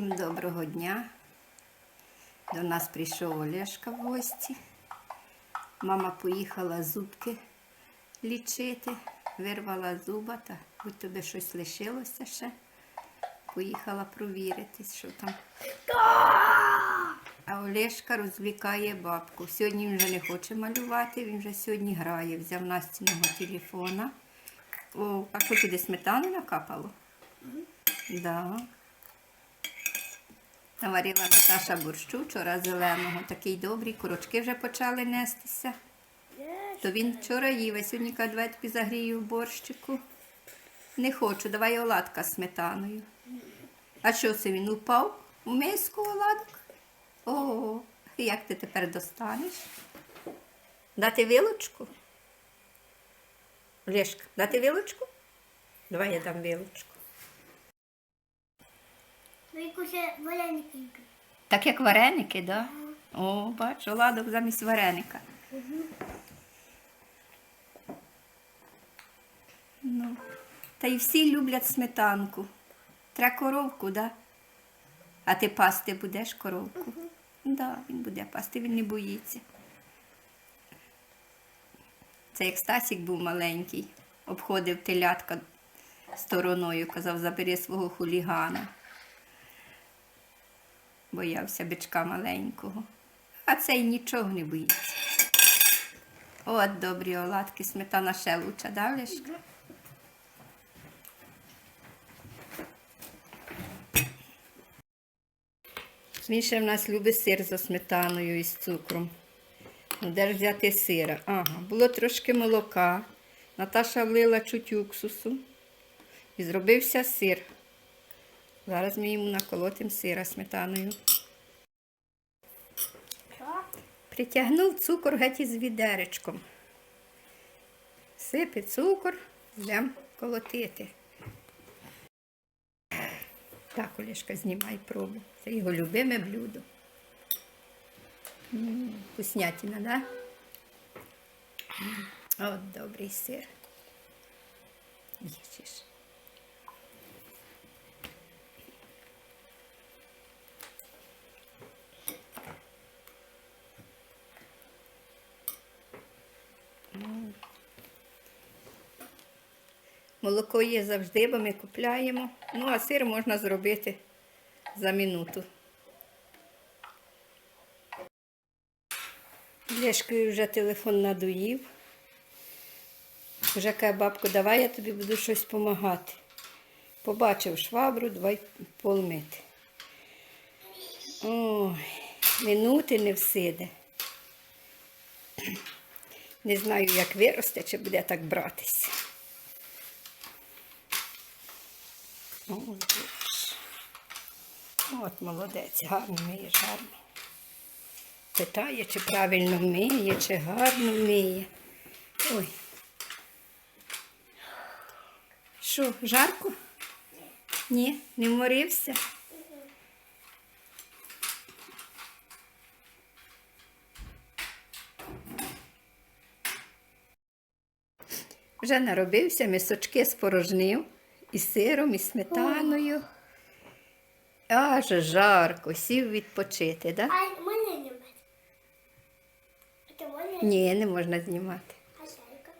Всім доброго дня. До нас прийшов Олешка в гості. Мама поїхала зубки лічити, вирвала зуба, та будь тобі щось лишилося ще. Поїхала провірити, що там. А Олешка розвлікає бабку. Сьогодні він вже не хоче малювати, він вже сьогодні грає. Взяв Настіного телефона. О, а що туди сметани накапало? Да. Наварила Наташа борщу вчора зеленого. Такий добрий, курочки вже почали нестися. То він вчора їв, а сьогодні тобі загрію в борщику. Не хочу, давай оладка з сметаною. А що це він упав у миску оладок? О, як ти тепер достанеш? Дати вилочку? Лешка, дати вилочку? Давай я дам вилочку. Куше вареники. Так як вареники, да? О, бачу, ладок замість вареника. Ну, та й всі люблять сметанку. Треба коровку, да? А ти пасти будеш коровку? Да, він буде пасти, він не боїться. Це як Стасік був маленький, обходив телятка стороною, казав, забери свого хулігана боявся бичка маленького. А цей нічого не боїться. От добрі оладки, сметана ще луча, да, Олешка? Він ще в нас любить сир за сметаною і з цукром. Ну, де ж взяти сира? Ага, було трошки молока. Наташа влила чуть уксусу і зробився сир. Зараз ми йому наколотимо сира сметаною. Притягнув цукор геть із відеречком. Сипе цукор, йдемо колотити. Так, Олешка, знімай пробу. Це його любиме блюдо. М, Вкуснятина, да? От добрий сир. Їсиш. Молоко є завжди, бо ми купляємо. Ну, а сир можна зробити за минуту. Лешкою вже телефон надоїв. Вже каже, бабко, давай я тобі буду щось допомагати. Побачив швабру, давай пол мити. Ой, минути не всиде. Не знаю, як виросте, чи буде так братися. Ой, Боже. От молодець, гарно миєш, гарно. Питає, чи правильно вміє, чи гарно вміє. Ой. Що, жарко? Ні, не вморився? Вже наробився, мисочки спорожнив і сиром, і сметаною. Аж жарко, сів відпочити, так? Да? А мене не мати. Ні, не можна знімати. А шайка?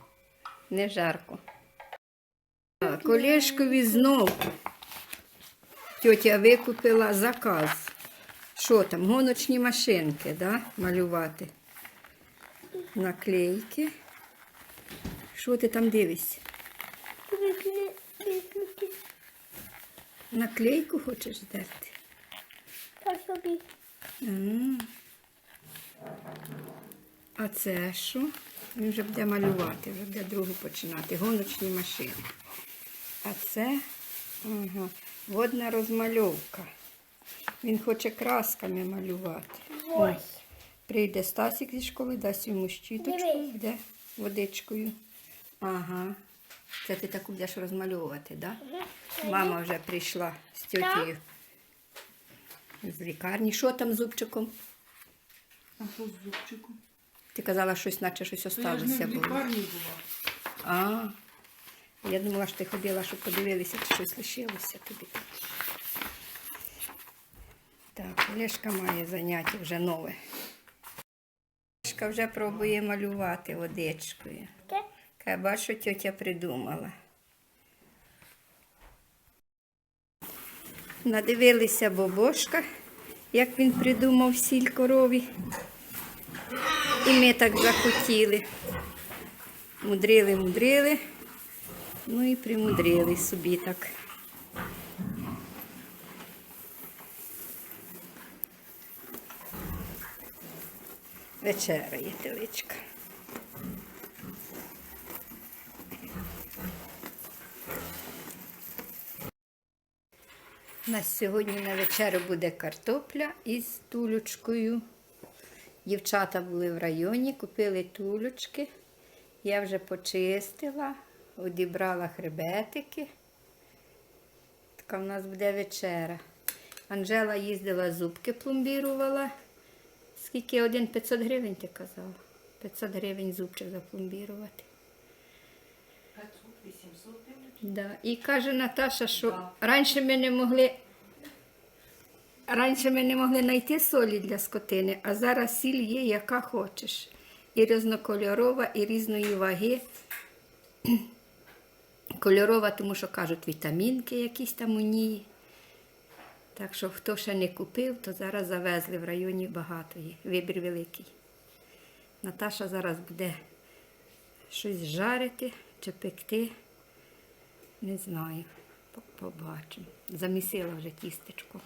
Не жарко. Так, Олешкові знов тьотя викупила заказ. Що там? Гоночні машинки, да? малювати. Наклейки. Що ти там дивишся? Наклейку хочеш здерти? Та собі. М. А це що? Він вже буде малювати, вже буде другу починати. Гоночні машини. А це ага, водна розмальовка. Він хоче красками малювати. Ой, Прийде Стасік зі школи, дасть йому щіточку, Дивись. буде водичкою. Ага. Це ти таку будеш розмальовувати, так? Да? Мама вже прийшла з тьотєю з лікарні. Що там з зубчиком? А що з зубчиком? Ти казала, щось, наче щось я осталося в було. лікарні була. А, я думала, що ти ходила, щоб подивилися, чи щось лишилося тобі. Так, Олешка має заняття вже нове. Олешка вже пробує малювати водичкою. Каже, бачу, тьотя придумала. Надивилися бобошка, як він придумав сіль корові. І ми так захотіли. Мудрили, мудрили. Ну і примудрили собі так. Вечеряє теличка. У нас сьогодні на вечерю буде картопля із тулючкою. Дівчата були в районі, купили тулючки. Я вже почистила, одібрала хребетики. Така в нас буде вечеря. Анжела їздила, зубки пломбірувала. Скільки один 500 гривень ти казала? 500 гривень зубчик запломбірувати. 500-800 гривень. Да. І каже Наташа, що раніше ми не могли. Раніше ми не могли знайти солі для скотини, а зараз сіль є, яка хочеш. І різнокольорова, і різної ваги. Кольорова, тому що кажуть, вітамінки якісь там у ній. Так що хто ще не купив, то зараз завезли в районі багато є. Вибір великий. Наташа зараз буде щось жарити чи пекти. Не знаю. Побачимо. Замісила вже тістечко.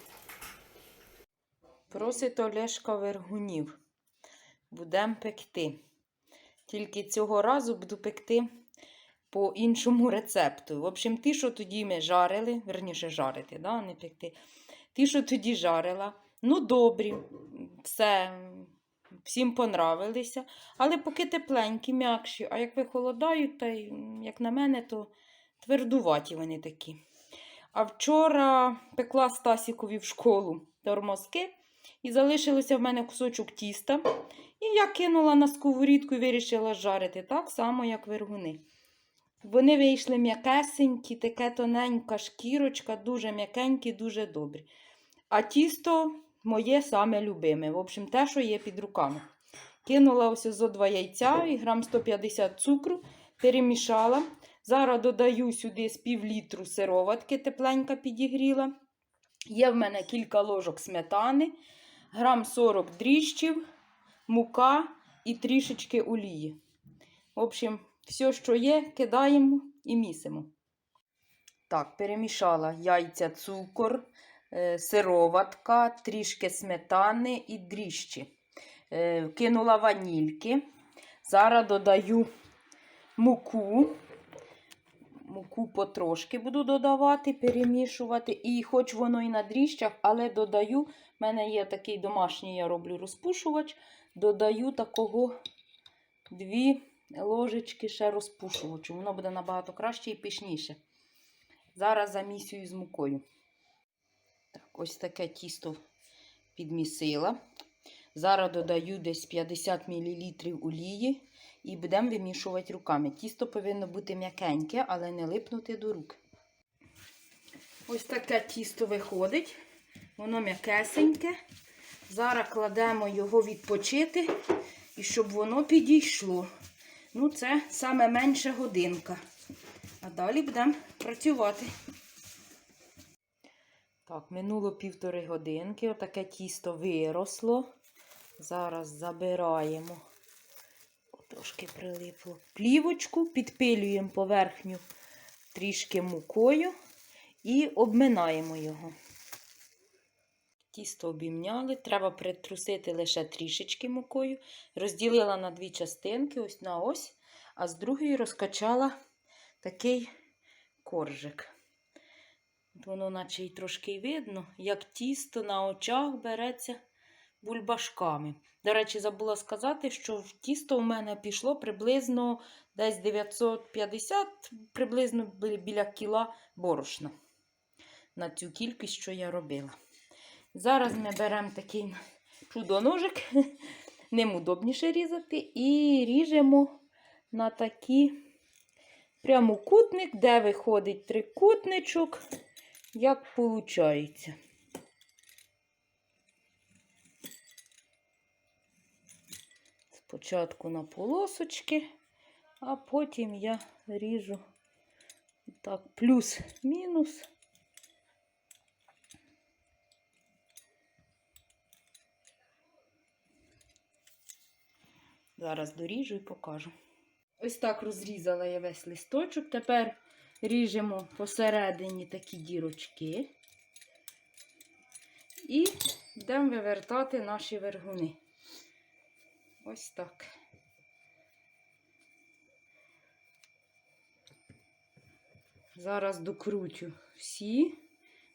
Просить Олешка вергунів. Будем пекти. Тільки цього разу буду пекти по іншому рецепту. В общем, ті, що тоді ми жарили, верніше жарити, да, не пекти. Ті, що тоді жарила, ну добрі, все, всім понравилися. Але поки тепленькі, м'якші. А як вихолодають, та як на мене, то твердуваті вони такі. А вчора пекла Стасікові в школу тормозки. І залишилося в мене кусочок тіста. І я кинула на сковорідку і вирішила жарити так само, як вергуни. Вони вийшли м'якесенькі, таке тоненька шкірочка, дуже м'якенькі, дуже добрі. А тісто моє саме любиме. В общем, те, що є під руками. Кинула ось зо два яйця і грам 150 цукру, перемішала. Зараз додаю сюди з пів літру сироватки, тепленька підігріла. Є в мене кілька ложок сметани, грам 40 дріжджів, мука і трішечки олії. В общем, все, що є, кидаємо і місимо. Так, перемішала яйця, цукор, е, сироватка, трішки сметани і дріжджі. Е, Кинула ванільки. Зараз додаю муку. Муку потрошки буду додавати, перемішувати. І хоч воно і на дріжджах, але додаю, в мене є такий домашній, я роблю розпушувач, додаю такого дві ложечки ще розпушувачу. Воно буде набагато краще і пішніше. Зараз замісюю з мукою. Так, ось таке тісто підмісила. Зараз додаю десь 50 мл олії і будемо вимішувати руками. Тісто повинно бути м'якеньке, але не липнути до рук. Ось таке тісто виходить. Воно м'якесеньке. Зараз кладемо його відпочити, і щоб воно підійшло. Ну, це саме менше годинка. А далі будемо працювати. Так, минуло півтори годинки. Отаке тісто виросло. Зараз забираємо. Трошки прилипло. Плівочку, підпилюємо поверхню трішки мукою і обминаємо його. Тісто обімняли, треба притрусити лише трішечки мукою. Розділила на дві частинки, ось на ось, а з другої розкачала такий коржик. Воно, наче й трошки видно, як тісто на очах береться бульбашками. До речі, забула сказати, що в тісто у мене пішло приблизно десь 950, приблизно біля кіла борошна на цю кількість, що я робила. Зараз ми беремо такий чудоножик, ним удобніше різати, і ріжемо на такі прямокутник, де виходить трикутничок, як виходить. Спочатку на полосочки, а потім я ріжу так, плюс-мінус. Зараз доріжу і покажу. Ось так розрізала я весь листочок. Тепер ріжемо посередині такі дірочки. І йдемо вивертати наші вергуни. Ось так. Зараз докручу всі.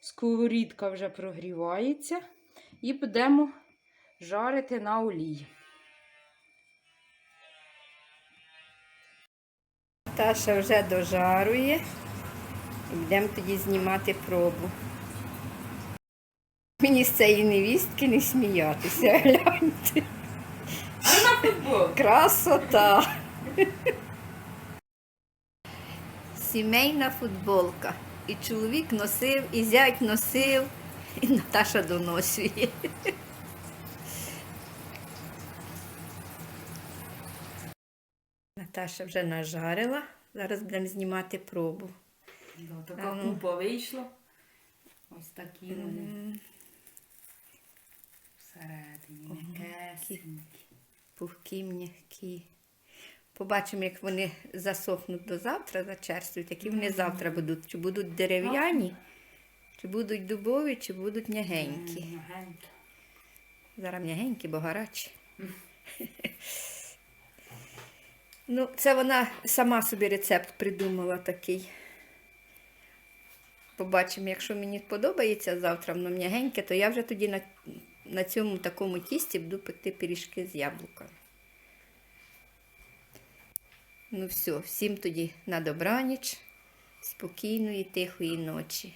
Сковорідка вже прогрівається. І будемо жарити на олії. Таша вже дожарує. Йдемо тоді знімати пробу. Мені з цієї невістки не сміятися, гляньте. Красота. Сімейна футболка. І чоловік носив, і зять носив, і Наташа доносює. Наташа вже нажарила. Зараз будемо знімати пробу. Така Ага. купа вийшла. Ось такі вони. Всередині. м'якесенькі. Пухкі, м'які. Побачимо, як вони засохнуть до завтра, зачерствують, які вони завтра будуть. Чи будуть дерев'яні, чи будуть дубові, чи будуть м'ягенькі. Зараз м'ягенькі, бо гарячі. Ну, це вона сама собі рецепт придумала такий. Побачимо, якщо мені подобається завтра воно м'ягеньке, то я вже тоді на, на цьому такому тісті буду пекти пиріжки з яблука. Ну все, всім тоді на добраніч, спокійної, тихої ночі.